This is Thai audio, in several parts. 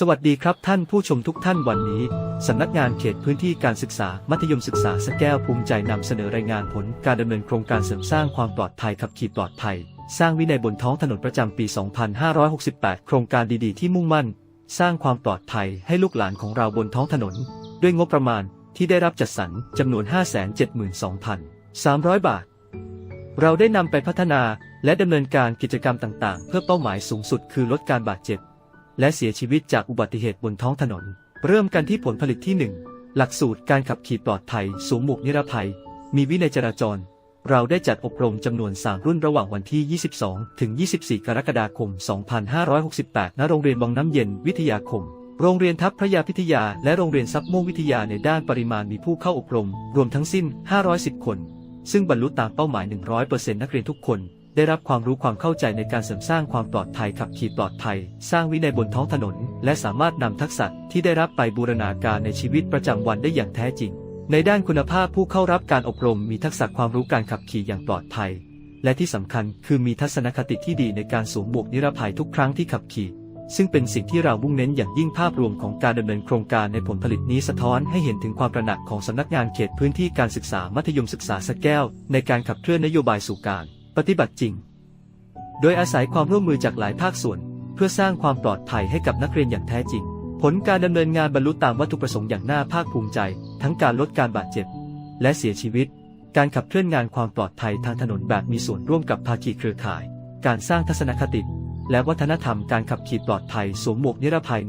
สวัสดีครับท่านผู้ชมทุกท่านวันนี้ สำนักงานเขตพื้นที่การศึกษา มัธยมศึกษาสแก้วภูมิใจนำเสนอรายงานผลการดำเนินโครงการเสริมสร้างความปลอดภัยขับขี่ปลอดภัย สร้างวินัยบนท้องถนนประจำปี 2568 โครงการดีๆ ที่มุ่งมั่น สร้างความปลอดภัยให้ลูกหลานของเราบนท้องถนน ด้วยงบประมาณที่ได้รับจัดสรรจำนวน 572,300 บาท เราได้นำไปพัฒนาและดำเนินการกิจกรรมต่างๆ เพื่อเป้าหมายสูงสุดคือลดการบาดเจ็บ และเสียชีวิตจากอุบัติเหตุบนท้องถนน เริ่มกันที่ผลผลิตที่ 1 หลักสูตรการขับขี่ปลอดภัยสวมหมวกนิรภัย มีวินัยจราจร เราได้จัดอบรมจำนวน 3 รุ่นระหว่างวันที่ 22 ถึง 24 กรกฎาคม 2568 ณ โรงเรียนวังน้ำเย็นวิทยาคม โรงเรียนทัพพระยาพิทยา และโรงเรียนซับม่วงวิทยาในด้านปริมาณมีผู้เข้าอบรม รวมทั้งสิ้น 510 คน ซึ่งบรรลุตามเป้าหมาย 100%นักเรียนทุกคน ได้รับความรู้ความเข้าใจในการเสริมสร้างความปลอดภัยขับขี่ปลอดภัย สร้างวินัยบนท้องถนน และสามารถนำทักษะที่ได้รับไปบูรณาการในชีวิตประจำวันได้อย่างแท้จริง ในด้านคุณภาพผู้เข้ารับการอบรมมีทักษะความรู้การขับขี่อย่างปลอดภัย และที่สำคัญคือมีทัศนคติที่ดีในการสวมหมวกนิรภัยทุกครั้งที่ขับขี่ซึ่งเป็นสิ่งที่เรามุ่งเน้นอย่างยิ่งภาพรวมของการดำเนินโครงการในผลผลิตนี้สะท้อนให้เห็นถึงความตระหนักของสำนักงานเขตพื้นที่การศึกษามัธยมศึกษาสแก้ว ในการขับเคลื่อนนโยบายสู่การ ปฏิบัติจริง โดยอาศัยความร่วมมือจากหลายภาคส่วน เพื่อสร้างความปลอดภัยให้กับนักเรียนอย่างแท้จริง ผลการดำเนินงานบรรลุตามวัตถุประสงค์อย่างน่าภาคภูมิใจ ทั้งการลดการบาดเจ็บ และเสียชีวิต การขับเคลื่อนงานความปลอดภัยทางถนนแบบมีส่วนร่วมกับภาคีเครือข่าย การสร้างทัศนคติ และวัฒนธรรมการขับขี่ปลอดภัยสวมหมวกนิรภัย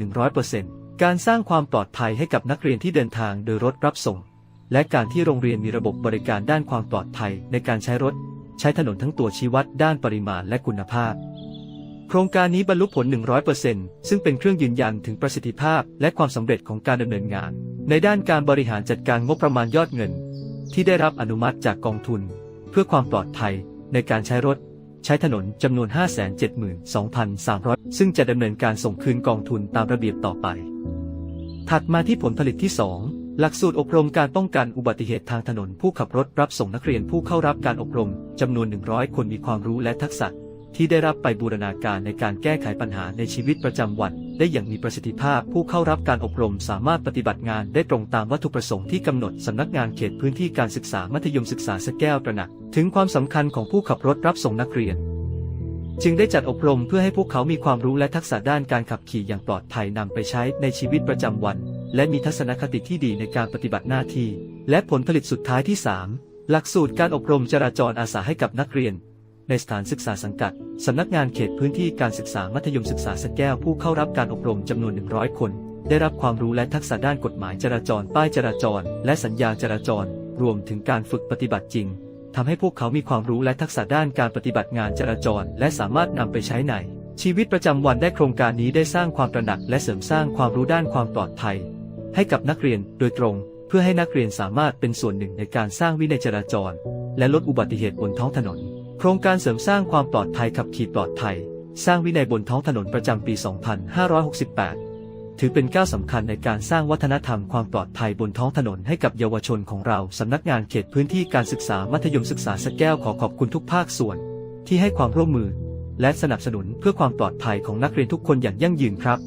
100%การสร้างความปลอดภัยให้กับนักเรียนที่เดินทางโดยรถรับส่งและการที่โรงเรียนมีระบบบริการด้านความปลอดภัยในการใช้รถ ใช้ถนนทั้งตัวชี้วัดด้านปริมาณและคุณภาพ โครงการนี้บรรลุผล 100%ซึ่งเป็นเครื่องยืนยันถึงประสิทธิภาพ และความสำเร็จของการดำเนินงาน ในด้านการบริหารจัดการงบประมาณยอดเงิน ที่ได้รับอนุมัติจากกองทุน เพื่อความปลอดภัยในการใช้รถใช้ถนนจำนวน 572,300 ซึ่งจะดำเนินการส่งคืนกองทุนตามระเบียบต่อไป ถัดมาที่ผลผลิตที่ 2 หลักสูตรอบรมการป้องกันอุบัติเหตุทางถนนผู้ขับรถรับส่งนักเรียนผู้เข้ารับการอบรมจำนวน 100 คนมีความรู้และทักษะ ที่ได้รับไปบูรณาการในการแก้ไขปัญหาในชีวิตประจำวัน ได้อย่างมีประสิทธิภาพผู้เข้ารับการอบรมสามารถปฏิบัติงานได้ตรงตามวัตถุประสงค์ที่กำหนดสำนักงานเขตพื้นที่การศึกษามัธยมศึกษาสแก้วตระหนัก ถึงความสำคัญของผู้ขับรถรับส่งนักเรียนจึงได้จัดอบรมเพื่อให้พวกเขามีความรู้และทักษะด้านการขับขี่อย่างปลอดภัยนำไปใช้ในชีวิตประจำวัน และมีทัศนคติที่ดีในการปฏิบัติหน้าที่ และผลผลิตสุดท้ายที่ 3 หลักสูตรการอบรมจราจรอาสาให้กับนักเรียน ในสถานศึกษาสังกัด สำนักงานเขตพื้นที่การศึกษามัธยมศึกษาสแก้วผู้เข้ารับการอบรมจำนวน 100 คน ได้รับความรู้และทักษะด้านกฎหมายจราจร ป้ายจราจร และสัญญาจราจร รวมถึงการฝึกปฏิบัติจริงทำให้พวกเขามีความรู้และทักษะด้านการปฏิบัติงานจราจร และสามารถนำไปใช้ในชีวิตประจำวันได้โครงการนี้ได้สร้างความตระหนักและเสริมสร้างความรู้ด้านความปลอดภัย ให้กับนักเรียนโดยตรง เพื่อให้นักเรียนสามารถเป็นส่วนหนึ่งในการสร้างวินัยจราจร และลดอุบัติเหตุบนท้องถนน โครงการเสริมสร้างความปลอดภัยขับขี่ปลอดภัย สร้างวินัยบนท้องถนนประจำปี 2568 ถือเป็นก้าวสำคัญในการสร้างวัฒนธรรมความปลอดภัยบนท้องถนนให้กับเยาวชนของเราสำนักงานเขตพื้นที่การศึกษามัธยมศึกษาสะแก้วขอขอบคุณทุกภาคส่วน ที่ให้ความร่วมมือ และสนับสนุนเพื่อความปลอดภัยของนักเรียนทุกคนอย่างยั่งยืนครับ